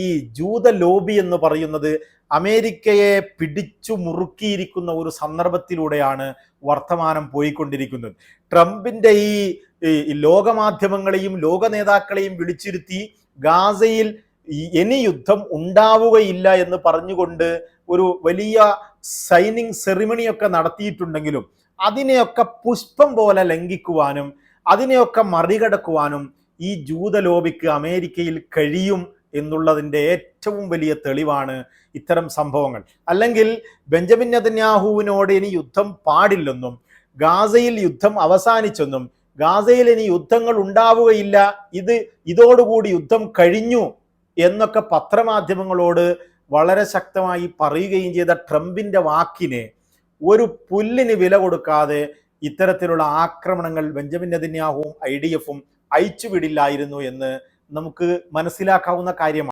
ഈ ജൂത ലോബി എന്ന് പറയുന്നത് അമേരിക്കയെ പിടിച്ചു മുറുക്കിയിരിക്കുന്ന ഒരു സന്ദർഭത്തിലൂടെയാണ് വർത്തമാനം പോയിക്കൊണ്ടിരിക്കുന്നത്. ട്രംപിന്റെ ഈ ലോകമാധ്യമങ്ങളെയും ലോക നേതാക്കളെയും വിളിച്ചിരുത്തി ഗാസയിൽ ഇനി യുദ്ധം ഉണ്ടാവുകയില്ല എന്ന് പറഞ്ഞുകൊണ്ട് ഒരു വലിയ സൈനിങ് സെറിമണിയൊക്കെ നടത്തിയിട്ടുണ്ടെങ്കിലും അതിനെയൊക്കെ പുഷ്പം പോലെ ലംഘിക്കുവാനും അതിനെയൊക്കെ മറികടക്കുവാനും ഈ ജൂത ലോബിക്ക് അമേരിക്കയിൽ കഴിയും എന്നുള്ളതിന്റെ ഏറ്റവും വലിയ തെളിവാണ് ഇത്തരം സംഭവങ്ങൾ. അല്ലെങ്കിൽ ബെഞ്ചമിൻ നെതന്യാഹുവിനോട് ഇനി യുദ്ധം പാടില്ലെന്നും ഗാസയിൽ യുദ്ധം അവസാനിച്ചെന്നും ഗാസയിൽ ഇനി യുദ്ധങ്ങൾ ഉണ്ടാവുകയില്ല ഇത് ഇതോടുകൂടി യുദ്ധം കഴിഞ്ഞു എന്നൊക്കെ പത്രമാധ്യമങ്ങളോട് വളരെ ശക്തമായി പറയുകയും ചെയ്ത ട്രംപിന്റെ വാക്കിനെ ഒരു പുല്ലിന് വില കൊടുക്കാതെ ഇത്തരത്തിലുള്ള ആക്രമണങ്ങൾ ബെഞ്ചമിൻ നെതന്യാഹുവും ഐ ഡി എഫും അയച്ചുവിടില്ലായിരുന്നു എന്ന് നമുക്ക് മനസ്സിലാക്കാവുന്ന കാര്യമാണ്.